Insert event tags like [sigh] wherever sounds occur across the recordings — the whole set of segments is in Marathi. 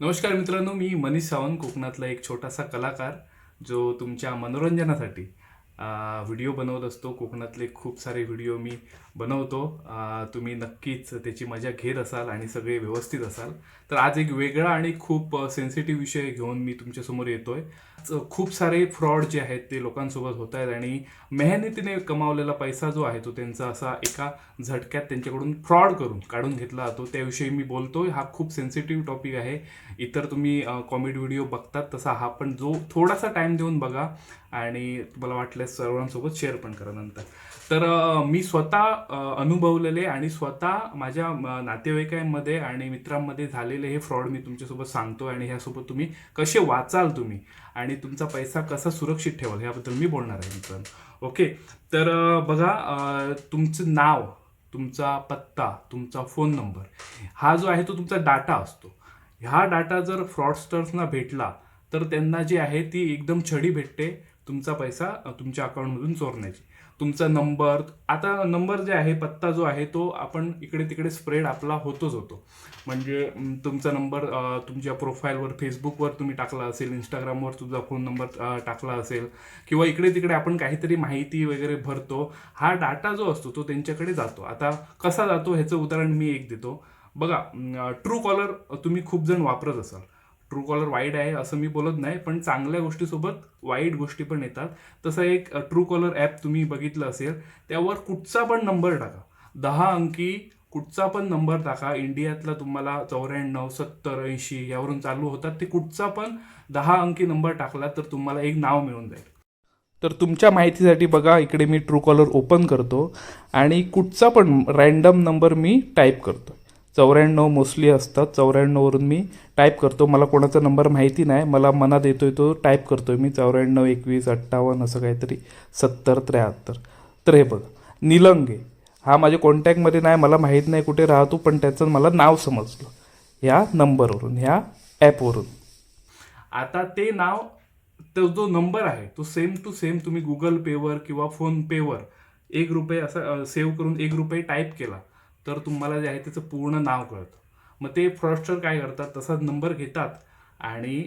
नमस्कार मित्रांनो मी मनीष सावंत कोकणातला एक छोटासा कलाकार जो तुमच्या मनोरंजनासाठी व्हिडिओ बनवत असतो. कोकणातले खूप सारे व्हिडिओ मी बनवतो. तुम्ही नक्कीच त्याची मजा घेत असाल आणि सगळे व्यवस्थित असाल. तर आज एक वेगळा आणि खूप सेन्सिटिव्ह विषय घेऊन मी तुमच्यासमोर येतोय. आहे खूप सारे फ्रॉड जे आहेत ते लोकांसोबत होत आहेत आणि मेहनतीने कमावलेला पैसा जो आहे तो त्यांचा असा एका झटक्यात त्यांच्याकडून फ्रॉड करून काढून घेतला जातो. त्याविषयी मी बोलतोय. हा खूप सेन्सिटिव्ह टॉपिक आहे. इतर तुम्ही कॉमेडी व्हिडिओ बघतात तसा हा पण जो थोडासा टाइम देऊन बघा आणि तुम्हाला वाटल्यास सर्वांसोबत शेअर पण करा नंतर. तर मी स्वतः अनुभवलेले आणि स्वतः माझ्या नातेवाईकांमध्ये आणि मित्रांमध्ये झालेले हे फ्रॉड मी तुमच्यासोबत सांगतो आणि ह्यासोबत तुम्ही कसे वाचाल तुम्ही? आणि तुमचा पैसा कसा सुरक्षित ठेवाल? याबद्दल मी बोलणार आहे मित्रांनो. ओके? तर बघा तुमचं नाव तुमचा पत्ता तुमचा फोन नंबर हा जो आहे तो तुमचा डाटा असतो. ह्या डाटा जर फ्रॉडस्टर्सना भेटला तर त्यांना जी आहे ती एकदम छडी भेटते. तुमचा पैसा तुमच्या अकाउंटमधून चोरण्याची. तुमचा नंबर आता नंबर जे आहे पत्ता जो आहे तो आपण इकडे तिकडे स्प्रेड आपला होतोच होतो. म्हणजे तुमचा नंबर तुमच्या प्रोफाईलवर फेसबुकवर तुम्ही टाकला असेल इंस्टाग्रामवर तुझा फोन नंबर टाकला असेल किंवा इकडे तिकडे आपण काहीतरी माहिती वगैरे भरतो हा डाटा जो असतो तो त्यांच्याकडे जातो. आता कसा जातो ह्याचं उदाहरण मी एक देतो. बघा ट्रू कॉलर तुम्ही खूप जण वापरत असाल. ट्रू कॉलर वाईट आहे असं मी बोलत नाही पण चांगल्या गोष्टीसोबत वाईट गोष्टी पण येतात. तसं एक ट्रू कॉलर ॲप तुम्ही बघितलं असेल त्यावर कुठचा पण नंबर टाका. दहा अंकी कुठचा पण नंबर टाका. इंडियातला तुम्हाला चौऱ्याण्णव सत्तर ऐंशी यावरून चालू होतात. ते कुठचा पण दहा अंकी नंबर टाकला तर तुम्हाला एक नाव मिळून जाईल. तर तुमच्या माहितीसाठी बघा इकडे मी ट्रू कॉलर ओपन करतो आणि कुठचा पण रँडम नंबर मी टाईप करतो. चौऱ्याण्णव मोस्टली असतात. चौऱ्याण्णववरून मी टाईप करतो. मला कोणाचा नंबर माहिती नाही. मला मनात येतोय तो टाईप करतो आहे मी. चौऱ्याण्णव एकवीस अठ्ठावन्न असं काहीतरी. सत्तर त्र्याहत्तर. तर हे बघ. निलंगे. हा माझ्या कॉन्टॅक्टमध्ये नाही. मला माहीत नाही कुठे राहतो पण त्याचं मला नाव समजलं. ह्या नंबरवरून ह्या ॲपवरून आता ते नाव तो जो नंबर आहे तो सेम टू सेम तुम्ही गुगल पेवर किंवा फोनपेवर एक रुपये असं सेव्ह करून एक रुपये टाईप केला. तर तुम्हाला जे आहे त्याचं पूर्ण नाव कळतं. मग ते फ्रॉडस्टर काय करतात तसाच नंबर घेतात आणि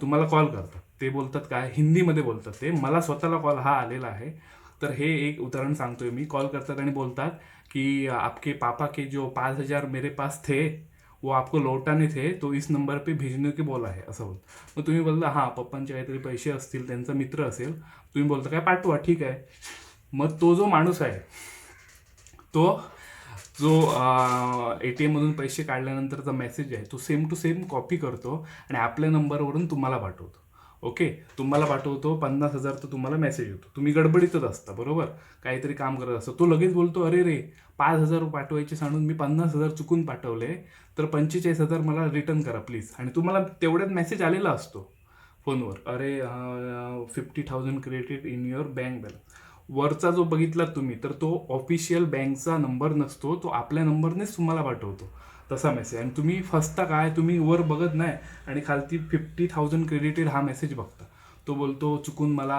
तुम्हाला कॉल करतात. ते बोलतात काय? हिंदीमध्ये बोलतात ते. मला स्वतःला कॉल हा आलेला आहे. तर हे एक उदाहरण सांगतोय मी. कॉल करतात आणि बोलतात कि आपके पापा के जो पाच हजार मेरे पास थे वो आपको लौटाने थे तो इस नंबर पे भेजने के बोला आहे असं बोल मग तुम्ही बोलता हां पप्पांचे काहीतरी पैसे असतील त्यांचा मित्र असेल. तुम्ही बोलता काय पाठवा ठीक आहे. मग तो जो माणूस आहे तो जो ए टी एममधून पैसे काढल्यानंतरचा मेसेज आहे तो सेम टू सेम कॉपी करतो आणि आपल्या नंबरवरून तुम्हाला पाठवतो. ओके तुम्हाला पाठवतो पन्नास हजार तर तुम्हाला मेसेज येतो. तुम्ही गडबडीतच असता बरोबर? काहीतरी काम करत असता. तो लगेच बोलतो अरे रे पाच हजार पाठवायचे सांगून मी पन्नास हजार चुकून पाठवले तर पंचेचाळीस हजार मला रिटर्न करा प्लीज आणि तुम्हाला तेवढ्यात मेसेज आलेला असतो फोनवर. अरे fifty thousand credit in your bank balance वरचा जो बघितलात तुम्ही तर तो ऑफिशियल बँकचा नंबर नसतो तो आपल्या नंबरनेच तुम्हाला पाठवतो. तसा मेसेज आणि तुम्ही फसता काय तुम्ही वर बघत नाही आणि खालती फिफ्टी थाउजंड क्रेडिटेड हा मेसेज बघता. तो बोलतो चुकून मला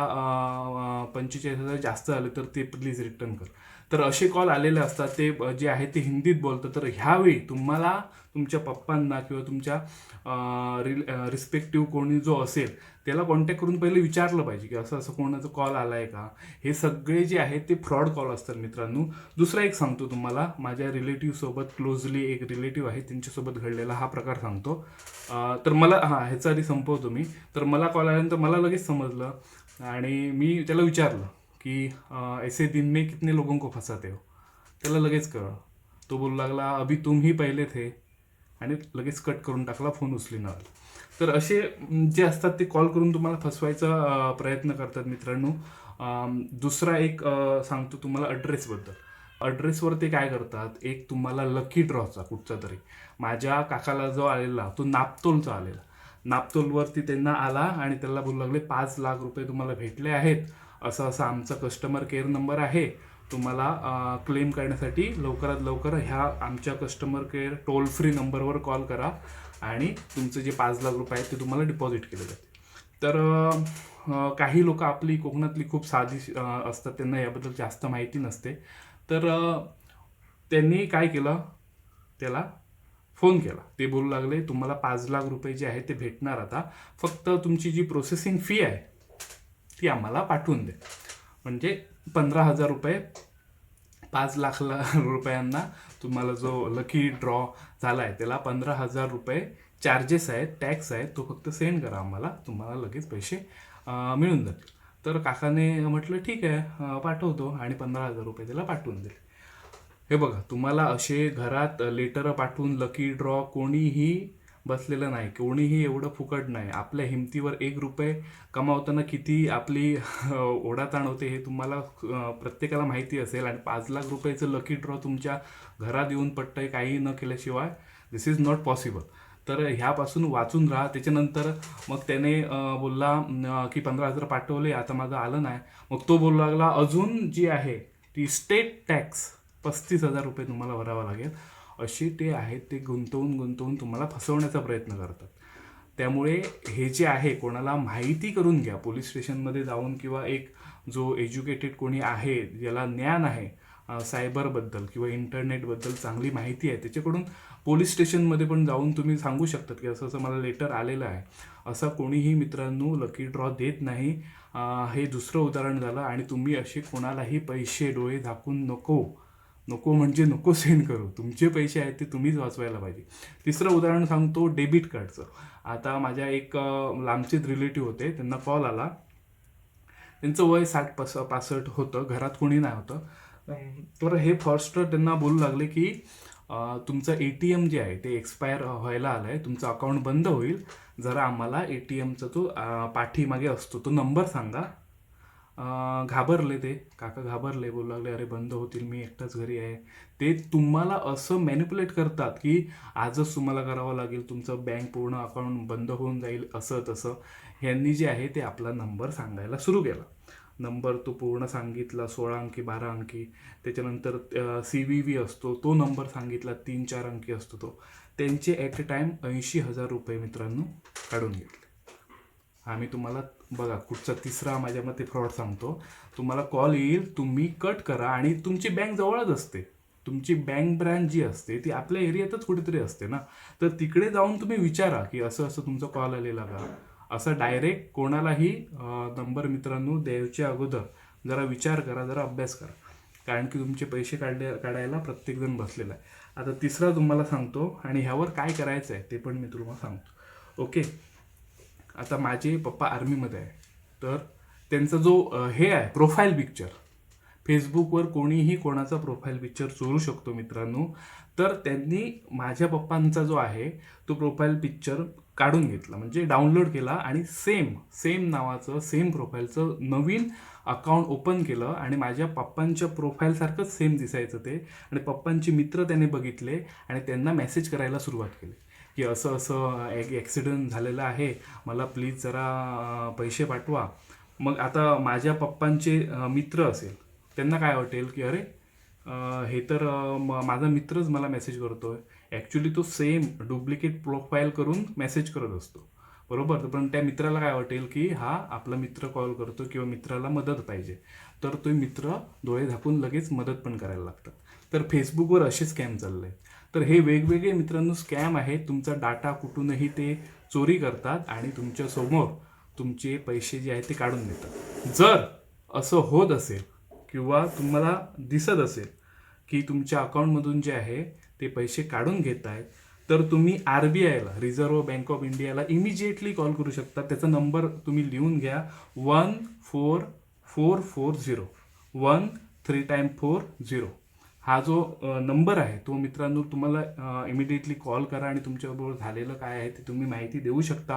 पंचेचाळीस हजार जास्त आले तर ते प्लीज रिटर्न कर. तर असे कॉल आलेले असतात. ते जे आहे ते हिंदीत बोलतं. तर ह्यावेळी तुम्हाला तुमच्या पप्पांना किंवा तुमच्या रिस्पेक्टिव्ह कोणी जो असेल त्याला कॉन्टॅक्ट करून पहिले विचारलं पाहिजे की असं असं कोणाचा कॉल आला आहे का? हे सगळे जे आहेत ते फ्रॉड कॉल असतात मित्रांनो. दुसरा एक सांगतो तुम्हाला. माझ्या रिलेटिव्हसोबत क्लोजली एक रिलेटिव्ह आहे त्यांच्यासोबत घडलेला हा प्रकार सांगतो. तर मला हां ह्याचा आधी संपवतो मी. तर मला कॉल आल्यानंतर मला लगेच समजलं आणि मी त्याला विचारलं की ऐसे दिन में कितने लोगों को फसाते हो? त्याला लगेच कळ तो बोलू लागला अभि तुम्ही पहिले थे. आणि लगेच कट करून टाकला फोन उचली आला. तर असे जे असतात ते कॉल करून तुम्हाला फसवायचा प्रयत्न करतात मित्रांनो. दुसरा एक सांगतो तुम्हाला अड्रेसबद्दल अड्रेसवर ते काय करतात एक तुम्हाला लकी ड्रॉचा कुठचा तरी. माझ्या काकाला जो आलेला तो नापतोलचा आलेला. नापतोलवरती त्यांना आला आणि त्याला बोलू लागले पाच लाख रुपये तुम्हाला भेटले आहेत. असं असं आमचा कस्टमर केअर नंबर आहे. तुम्हाला क्लेम करण्यासाठी लवकरात लवकर ह्या आमच्या कस्टमर केअर टोल फ्री नंबरवर कॉल करा आणि तुमचे जे पाच लाख रुपये आहेत ते तुम्हाला डिपॉझिट केले जाते तर काही लोक आपली कोकणातली खूप साधी असतात त्यांना याबद्दल जास्त माहिती नसते. तर त्यांनी काय केलं? त्याला फोन केला. ते बोलू लागले तुम्हाला पाच लाख रुपये जे आहे ते भेटणार आता. फक्त तुमची जी प्रोसेसिंग फी आहे ती आम्हाला पाठवून द्या. म्हणजे पंधरा हजार रुपये पाच लाख ला- [laughs] रुपयांना तुम्हाला जो लकी ड्रॉ झाला आहे त्याला पंधरा हजार रुपये चार्जेस आहेत टॅक्स आहेत तो फक्त सेंड करा आम्हाला तुम्हाला लगेच पैसे मिळून जातील. तर काकाने म्हटलं ठीक आहे पाठवतो आणि पंधरा हजार रुपये त्याला पाठवून दिले हे बघा तुम्हाला असे घरात लेटर पाठवून लकी ड्रॉ कोणीही बसलेलं नाही कोणीही एवढं फुकट नाही. आपल्या हिमतीवर एक रुपये कमावताना किती आपली ओढाताण होते हे तुम्हाला प्रत्येकाला माहिती असेल. आणि पाच लाख रुपयाचं लकी ड्रॉ तुमच्या घरात येऊन पडतंय काही न केल्याशिवाय दिस इज नॉट पॉसिबल तर ह्यापासून वाचून राहा. त्याच्यानंतर मग त्याने बोलला की पंधरा हजार पाठवले आता माझं आलं नाही. मग तो बोलू लागला अजून जी आहे ती स्टेट टॅक्स पस्तीस हजार रुपये तुम्हाला भरावा लागेल. असे ते आहेत ते गुंतवून गुंतवून तुम्हाला फसवण्याचा प्रयत्न करतात. त्यामुळे हे जे आहे कोणाला माहिती करून घ्या. पोलीस स्टेशनमध्ये जाऊन किंवा एक जो एज्युकेटेड कोणी आहे ज्याला ज्ञान आहे सायबरबद्दल किंवा इंटरनेटबद्दल चांगली माहिती आहे त्याच्याकडून पोलीस स्टेशनमध्ये पण जाऊन तुम्ही सांगू शकतात की असं असं मला लेटर आलेलं आहे. असं कोणीही मित्रांनो लकी ड्रॉ देत नाही. हे दुसरं उदाहरण झालं आणि तुम्ही असे कोणालाही पैसे डोळे झाकून नको. नको म्हणजे नको सेंड करू. तुमचे पैसे आहेत ते तुम्हीच वाचवायला पाहिजे. तिसरं उदाहरण सांगतो डेबिट कार्डचं. आता माझ्या एक लांबचेच रिलेटिव्ह होते त्यांना कॉल आला. त्यांचं वय साठ पस पासष्ट होतं घरात कोणी नाही होतं. तर हे फर्स्ट त्यांना बोलू लागले की तुमचं ए टी एम जे आहे ते एक्सपायर व्हायला आलं आहे तुमचं अकाउंट बंद होईल. जरा आम्हाला ए टी एमचा तो पाठीमागे असतो. तो नंबर सांगा. घाबरले ते. काका घाबरले बोलू लागले अरे बंद होतील मी एकटाच घरी आहे. ते तुम्हाला असं मॅनिप्युलेट करतात की आजच तुम्हाला करावं लागेल तुमचं बँक पूर्ण अकाउंट बंद होऊन जाईल असं तसं. ह्यांनी जे आहे ते आपला नंबर सांगायला सुरू केला. नंबर तो पूर्ण सांगितला सोळा अंकी बारा अंकी. त्याच्यानंतर सी व्ही व्ही असतो तो नंबर सांगितला तीन चार अंकी असतो तो. त्यांचे ॲट अ टाईम ऐंशी हजार रुपये मित्रांनो काढून घेतले. आम्ही तुम्हाला बघा कुठचा तिसरा माझ्या मते फ्रॉड सांगतो. तुम्हाला कॉल येईल तुम्ही कट करा आणि तुमची बँक जवळच असते. तुमची बँक ब्रँच जी असते ती आपल्या एरियातच कुठेतरी असते ना. तर तिकडे जाऊन तुम्ही विचारा की असं असं तुमचा कॉल आलेला का असं डायरेक्ट कोणालाही नंबर मित्रांनो द्यायच्या अगोदर जरा विचार करा जरा अभ्यास करा. कारण की तुमचे पैसे काढले काढायला प्रत्येकजण बसलेला आहे. आता तिसरा तुम्हाला सांगतो आणि ह्यावर काय करायचं आहे ते पण मी तुम्हाला सांगतो. ओके आता माझे पप्पा आर्मीमध्ये आहे. तर त्यांचा जो हे आहे प्रोफाईल पिक्चर फेसबुकवर कोणीही कोणाचा प्रोफाईल पिक्चर चोरू शकतो मित्रांनो. तर त्यांनी माझ्या पप्पांचा जो आहे तो प्रोफाईल पिक्चर काढून घेतला. म्हणजे डाउनलोड केला आणि सेम सेम नावाचं सेम प्रोफाईलचं नवीन अकाउंट ओपन केलं आणि माझ्या पप्पांच्या प्रोफाईलसारखंच सेम दिसायचं ते. आणि पप्पांचे मित्र त्याने बघितले आणि त्यांना मेसेज करायला सुरुवात केली. की असं असं एक ॲक्सिडेंट झालेलं आहे मला प्लीज जरा पैसे पाठवा. मग आता माझ्या पप्पांचे मित्र असेल त्यांना काय वाटेल की अरे हे तर म- माझा मित्रच मला मेसेज करतो आहे ॲक्च्युली तो सेम डुप्लिकेट प्रोफाईल करून मेसेज करत असतो. बरोबर? पण त्या मित्राला काय वाटेल की हा आपला मित्र कॉल करतो किंवा मित्राला मदत पाहिजे. तर तो मित्र डोळे झाकून लगेच मदत पण करायला लागतात. तर फेसबुकवर असे स्कॅम चालले. तर हे वेगवेगळे मित्रांनो स्कॅम आहे तुमचा डाटा कुठूनही ते चोरी करतात आणि तुमच्यासमोर तुमचे पैसे जे आहेत ते काढून देतात. जर असं होत असेल किंवा तुम्हाला दिसत असेल की तुमच्या अकाउंटमधून जे आहे ते पैसे काढून घेत आहेत तर तुम्ही आर बी आयला रिझर्व्ह बँक ऑफ इंडियाला इमिजिएटली कॉल करू शकता. त्याचा नंबर तुम्ही लिहून घ्या. One four four four zero one three time four zero हा जो नंबर आहे तो मित्रांनो तुम्हाला इमिडिएटली कॉल करा आणि तुमच्याबरोबर झालेलं काय आहे ते तुम्ही माहिती देऊ शकता.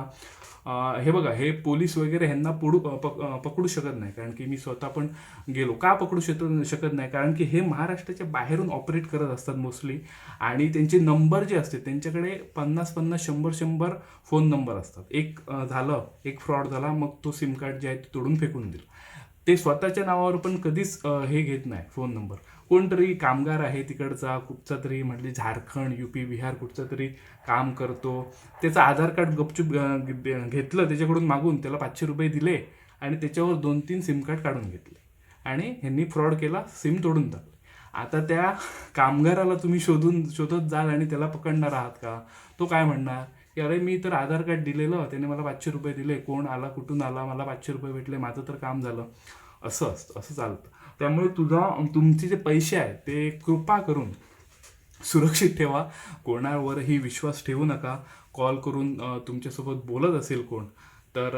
हे बघा हे पोलीस वगैरे ह्यांना पडू पक- पकडू शकत नाही कारण की मी स्वतः पण गेलो. का पकडू शकत शकत नाही? कारण की हे महाराष्ट्राच्या बाहेरून ऑपरेट करत असतात मोस्टली आणि त्यांचे नंबर जे असते त्यांच्याकडे पन्नास पन्नास शंभर शंभर फोन नंबर असतात. एक झालं एक फ्रॉड झाला मग तो सिम कार्ड जे आहे ते तोडून फेकून दिलं. ते स्वतःच्या नावावर पण कधीच हे घेत नाही फोन नंबर कोणतरी कामगार आहे तिकडचा कुठचा तरी म्हटली झारखंड युपी बिहार कुठचा तरी काम करतो. त्याचं आधार कार्ड गपचूप घेतलं त्याच्याकडून मागून त्याला पाचशे रुपये दिले आणि त्याच्यावर दोन तीन सिम कार्ड काढून घेतले. आणि ह्यांनी फ्रॉड केला सिम तोडून टाकले. आता त्या कामगाराला तुम्ही शोधून शोधत जाल आणि त्याला पकडणार आहात का? तो काय म्हणणार? की अरे मी तर आधार कार्ड दिलेलं त्याने मला पाचशे रुपये दिले. कोण आला कुठून आला मला पाचशे रुपये भेटले माझं तर काम झालं. असं असतं असं चालतं. त्यामुळे तुझा तुमचे जे पैसे आहेत ते कृपा करून सुरक्षित ठेवा. कोणावरही विश्वास ठेवू नका. कॉल करून तुमच्यासोबत बोलत असेल कोण तर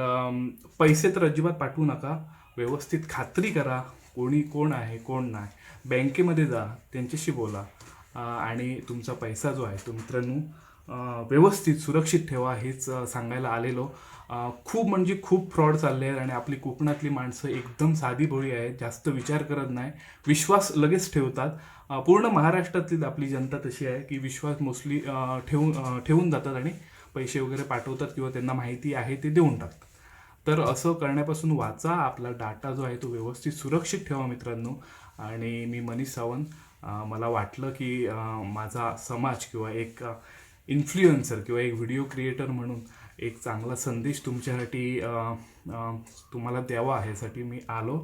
पैसे तर अजिबात पाठवू नका. व्यवस्थित खात्री करा कोणी कोण आहे कोण नाही. बँकेमध्ये जा त्यांच्याशी बोला. आणि तुमचा पैसा जो आहे तो मित्रांनो व्यवस्थित सुरक्षित ठेवा हेच सांगायला आलेलो. खूप म्हणजे खूप फ्रॉड चालले आहेत आणि आपली कोकणातली माणसं एकदम साधी भोळी आहेत जास्त विचार करत नाही विश्वास लगेच ठेवतात. पूर्ण महाराष्ट्रातली आपली जनता तशी आहे की विश्वास मोस्टली ठेवून ठेवून जातात आणि पैसे वगैरे पाठवतात किंवा त्यांना माहिती आहे ते देऊन टाकतात. तर असं करण्यापासून वाचा आपला डाटा जो आहे तो व्यवस्थित सुरक्षित ठेवा मित्रांनो. आणि मी मनीष सावंत मला वाटलं की माझा समाज किंवा एक इन्फ्लुएन्सर किंवा एक व्हिडिओ क्रिएटर म्हणून एक चांगला संदेश तुमच्यासाठी तुम्हाला द्यावा ह्यासाठी मी आलो.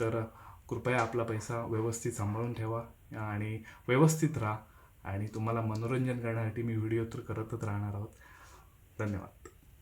तर कृपया आपला पैसा व्यवस्थित सांभाळून ठेवा आणि व्यवस्थित राहा. आणि तुम्हाला मनोरंजन करण्यासाठी मी व्हिडिओ तर करतच राहणार आहोत. धन्यवाद.